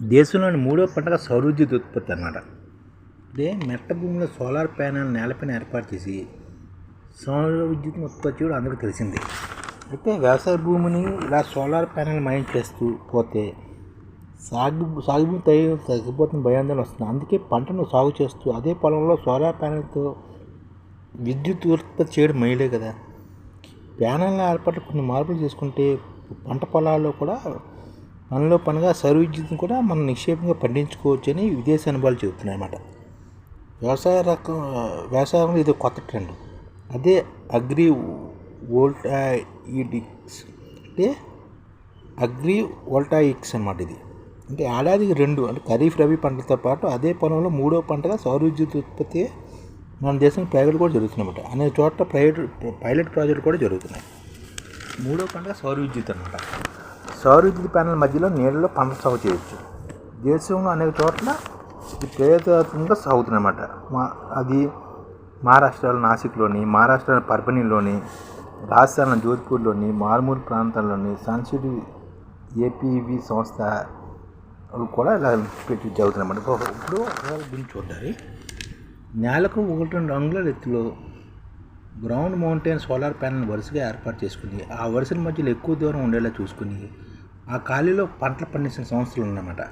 దేశంలోని మూడో పంటగా సౌర విద్యుత్ ఉత్పత్తి అన్నమాట. అంటే మెట్ట భూమిలో సోలార్ ప్యానెల్ నేలపైన ఏర్పాటు చేసి సౌర విద్యుత్ ఉత్పత్తి చేయడం అందరికీ తెలిసిందే. అయితే వ్యవసాయ భూమిని ఇలా సోలార్ ప్యానెల్ మైన్ చేస్తూ పోతే సాగు సాగు భూమి తగ్గి తగ్గిపోతున్న భయాందోళన వస్తుంది. అందుకే పంటను సాగు చేస్తూ అదే పొలంలో సోలార్ ప్యానెల్తో విద్యుత్ ఉత్పత్తి చేయడం మేలే కదా. ప్యానెల్ ఏర్పాటు కొన్ని మార్పులు చేసుకుంటే పంట పొలాల్లో కూడా మనలో పనిగా సౌర విద్యుత్తును కూడా మనం నిక్షేపంగా పండించుకోవచ్చు అని విదేశీ అనుభవాలు చెబుతున్నాయి అన్నమాట. వ్యవసాయ రకం వ్యవసాయంలో ఇది కొత్త ట్రెండ్ అదే అగ్రి వోల్టాయిడిక్స్ అంటే అగ్రి వోల్టాయిక్స్ అన్నమాట ఇది. అంటే ఏడాదికి రెండు అంటే ఖరీఫ్ రబీ పంటలతో పాటు అదే పొలంలో మూడో పంటగా సౌర విద్యుత్ ఉత్పత్తి మన దేశం ప్రైవేట్ కూడా జరుగుతున్నమాట అనే చోట ప్రైవేట్ పైలట్ ప్రాజెక్టులు కూడా జరుగుతున్నాయి. మూడో పంటగా సౌర విద్యుత్ అనమాట సౌరవిద్యుత్ ప్యానల్ మధ్యలో నీళ్ళలో పంట సాగు చేయొచ్చు. దేశంలో అనేక చోట్ల ఇది ప్రయోగాత్మకంగా సాగుతుందన్నమాట. మా అది మహారాష్ట్రలో నాసిక్లోని మహారాష్ట్ర పర్బనీలోని రాజస్థాన్ జోధ్పూర్లోని మారుమూరు ప్రాంతాల్లోని సన్సిటీ ఏపీవి సంస్థ కూడా ఇలా పెట్టి జరుగుతుందన్నమాట ఇప్పుడు ఇప్పుడు దీన్ని చూడాలి నేలకు ఒకటి రెండు అంగుళాల ఎత్తులో గ్రౌండ్ మౌంటైన్ సోలార్ ప్యానెల్ వరుసగా ఏర్పాటు చేసుకుని ఆ వరుసల మధ్యలో ఎక్కువ దూరం ఉండేలా చూసుకుని ఆ ఖాళీలో పంటలు పండించిన సంస్థలు ఉన్నమాట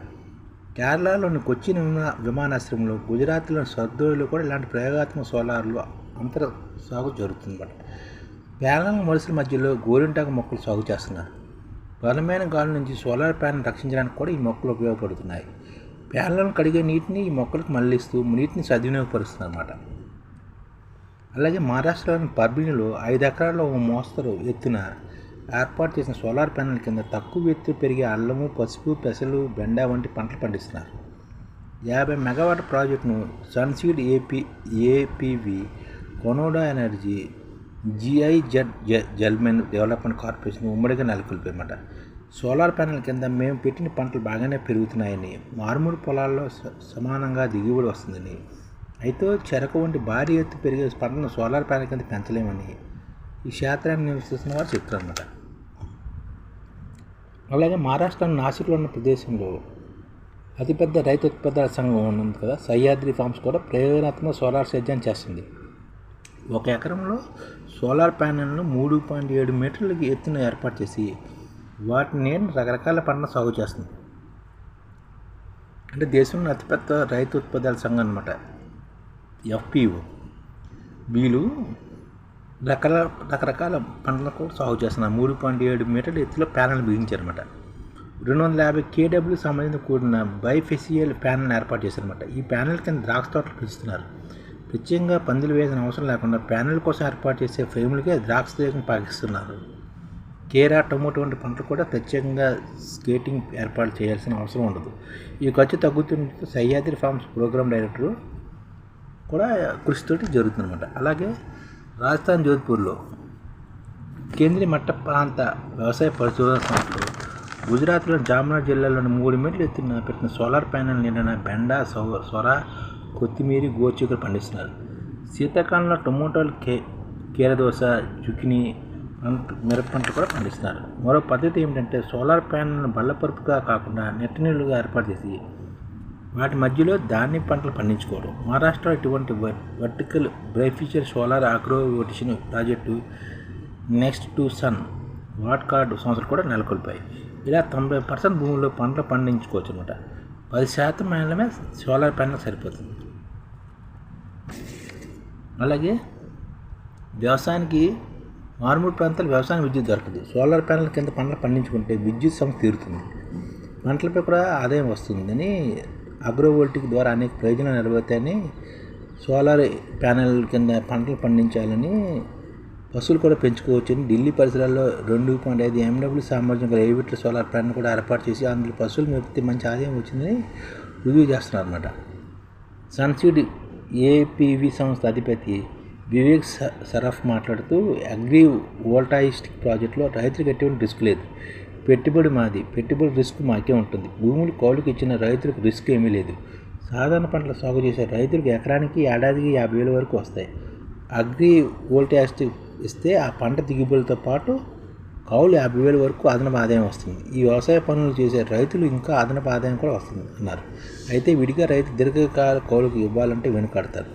కేరళలోని కొచ్చిన్ విమానాశ్రయంలో గుజరాత్లోని సర్దోయిలో కూడా ఇలాంటి ప్రయోగాత్మక సోలార్లు అంతర సాగు జరుగుతుందన్నమాట. ప్యానల్ వరుసల మధ్యలో గోరింటాకు మొక్కలు సాగు చేస్తున్నారు. బలమైన గాలి నుంచి సోలార్ ప్యానల్ రక్షించడానికి కూడా ఈ మొక్కలు ఉపయోగపడుతున్నాయి. ప్యానెలను కడిగే నీటిని ఈ మొక్కలకు మళ్ళిస్తూ నీటిని సద్వినియోగపరుస్తుంది అన్నమాట అలాగే మహారాష్ట్రలోని పర్బినిలో ఐదు ఎకరాల్లో ఓ మోస్తరు ఎత్తున ఏర్పాటు చేసిన సోలార్ ప్యానెల్ కింద తక్కువ ఎత్తు పెరిగే అల్లము పసుపు పెసలు బెండ వంటి పంటలు పండిస్తున్నారు. యాభై మెగావాట్ ప్రాజెక్టును సన్సీడ్ ఏపీ ఏపీవి కొనోడా ఎనర్జీ జిఐజెడ్ జల్మెన్ డెవలప్మెంట్ కార్పొరేషన్ ఉమ్మడిగా నెలకొల్పాయన్నమాట. సోలార్ ప్యానెల్ కింద మేము పెట్టిన పంటలు బాగానే పెరుగుతున్నాయని మారుమూల పొలాల్లో స- సమానంగా దిగుబడి వస్తుందని అయితే చెరకు వంటి భారీ ఎత్తు పెరిగే పంటను సోలార్ ప్యానెల్ కింద పెంచలేమని ఈ క్షేత్రాన్ని నివసిస్తున్న వారు చెప్తారన్నమాట అలాగే మహారాష్ట్ర నాసిక్లో ఉన్న ప్రదేశంలో అతిపెద్ద రైతు ఉత్పత్తుల సంఘం ఉంది కదా సహ్యాద్రి ఫార్మ్స్ కూడా ప్రయోజనాత్మక సోలార్ సేద్యం చేస్తుంది. ఒక ఎకరంలో సోలార్ ప్యానెల్ను మూడు పాయింట్ ఏడు మీటర్లకి ఎత్తున ఏర్పాటు చేసి వాటిని రకరకాల పంటలు సాగు చేస్తుంది. అంటే దేశంలో అతిపెద్ద రైతు ఉత్పత్తుల సంఘం అనమాట ఎఫ్పిఓ. వీళ్ళు రకాల రకరకాల పంటలు కూడా సాగు చేస్తున్నారు మూడు పాయింట్ ఏడు మీటర్ల ఎత్తులో ప్యానెల్ బిగించారన్నమాట. రెండు వందల యాభై కేడబ్ల్యూ సంబంధించి కూడిన బైఫెసియల్ ప్యానెల్ ఏర్పాటు చేశారన్నమాట. ఈ ప్యానెల్ కింద ద్రాక్ష తోటలు పెంచుతున్నారు. ప్రత్యేకంగా పందులు వేసిన అవసరం లేకుండా ప్యానెల్ కోసం ఏర్పాటు చేసే ఫ్రేములకే ద్రాక్ష తీగను పాకిస్తున్నారు. కేరా టొమాటో వంటి పంటలు కూడా ప్రత్యేకంగా స్కేటింగ్ ఏర్పాటు చేయాల్సిన అవసరం ఉండదు. ఈ ఖర్చు తగ్గుతుంటే సహ్యాద్రి ఫార్మ్స్ ప్రోగ్రామ్ డైరెక్టర్ కూడా కృషితోటి జరుగుతుందన్నమాట. అలాగే రాజస్థాన్ జోధ్పూర్లో కేంద్రీయ మట్ట ప్రాంత వ్యవసాయ పరిశోధన సంస్థలు గుజరాత్లోని జామ్నగర్ జిల్లాలోని మూడు మీటర్లు ఎత్తున పెట్టిన సోలార్ ప్యానెల్ నిండిన బెండ సో సొర కొత్తిమీర గోచికలు పండిస్తున్నారు. శీతాకాలంలో టొమాటోలు కే కీరదోస జుకిని పంట మిరప పంట కూడా పండిస్తున్నారు. మరో పద్ధతి ఏమిటంటే సోలార్ ప్యానెల్ను బల్లపరుపుగా కాకుండా నెట్ట నీళ్ళుగా ఏర్పాటు చేసి వాటి మధ్యలో ధాన్యం పంటలు పండించుకోవడం. మహారాష్ట్ర ఇటువంటి వర్టికల్ బ్రైఫిషర్ సోలార్ ఆగ్రోవోటిషన్ ప్రాజెక్టు నెక్స్ట్ టు సన్ వాట్ కార్డు సంస్థలు కూడా నెలకొల్పాయి. ఇలా తొంభై పర్సెంట్ భూముల్లో పంటలు పండించుకోవచ్చు అనమాట పది శాతం మేళమే సోలార్ ప్యానల్ సరిపోతుంది. అలాగే వ్యవసాయానికి మారుమూడు ప్రాంతాలు వ్యవసాయం విద్యుత్ దొరకదు. సోలార్ ప్యానల్ కింద పంటలు పండించుకుంటే విద్యుత్ సమస్య తీరుతుంది. పంటలపై కూడా ఆదాయం వస్తుందని అగ్రోవోల్టిక్ ద్వారా అనేక ప్రయోజనాలు నెరవేరుతాయని సోలార్ ప్యానెల్ కింద పంటలు పండించాలని పశువులు కూడా పెంచుకోవచ్చని ఢిల్లీ పరిసరాల్లో రెండు పాయింట్ ఐదు ఎండబ్ల్యూ సామర్థ్యం గల ఏవిట్ల సోలార్ ప్యానెల్ కూడా ఏర్పాటు చేసి అందులో పశువులు మేపితే మంచి ఆదాయం వచ్చిందని రుజువు చేస్తున్నారు అనమాట సన్సీడ్ ఏపీవి సంస్థ అధిపతి వివేక్ సరఫ్ మాట్లాడుతూ అగ్రి వోల్టాయిస్టిక్ ప్రాజెక్టులో రైతులకు ఎటువంటి రిస్క్ లేదు. పెట్టుబడి మాది పెట్టుబడి రిస్క్ మాకే ఉంటుంది. భూములు కౌలుకి ఇచ్చిన రైతులకు రిస్క్ ఏమీ లేదు. సాధారణ పంటలు సాగు చేసే రైతులకు ఎకరానికి ఏడాదికి యాభై వేల వరకు వస్తాయి. అగ్రి వోల్టాయిస్టిక్ ఇస్తే ఆ పంట దిగుబడులతో పాటు కౌలు యాభై వేల వరకు అదనపు ఆదాయం వస్తుంది. ఈ వ్యవసాయ పనులు చేసే రైతులు ఇంకా అదనపు ఆదాయం కూడా వస్తుంది అన్నారు. అయితే విడిగా రైతు దీర్ఘకాల కౌలుకు ఇవ్వాలంటే వెనుకాడతారు.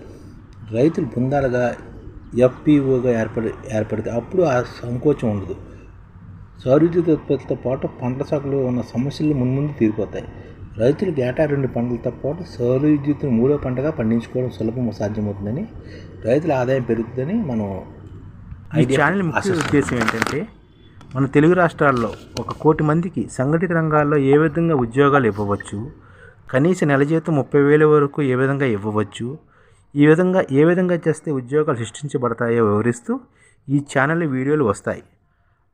రైతులు బృందాలుగా ఎఫ్పిఓగా ఏర్పడి ఏర్పడితే అప్పుడు ఆ సంకోచం ఉండదు. సౌర విద్యుత్ ఉత్పత్తితో పాటు పంట సాగులో ఉన్న సమస్యలు మున్ముందు తీరిపోతాయి. రైతులకు ఏటా రెండు పంటలతో పాటు సౌర విద్యుత్తును మూడో పంటగా పండించుకోవడం సులభం సాధ్యమవుతుందని రైతుల ఆదాయం పెరుగుతుందని మనం ఈ ఛానల్ ముఖ్య ఉద్దేశం ఏంటంటే మన తెలుగు రాష్ట్రాల్లో ఒక కోటి మందికి సంఘటిత రంగాల్లో ఏ విధంగా ఉద్యోగాలు ఇవ్వవచ్చు కనీస నెల జీతం ముప్పై వేల వరకు ఏ విధంగా ఇవ్వవచ్చు ఈ విధంగా ఏ విధంగా చేస్తే ఉద్యోగాలు సృష్టించబడతాయో వివరిస్తూ ఈ ఛానల్ వీడియోలు వస్తాయి.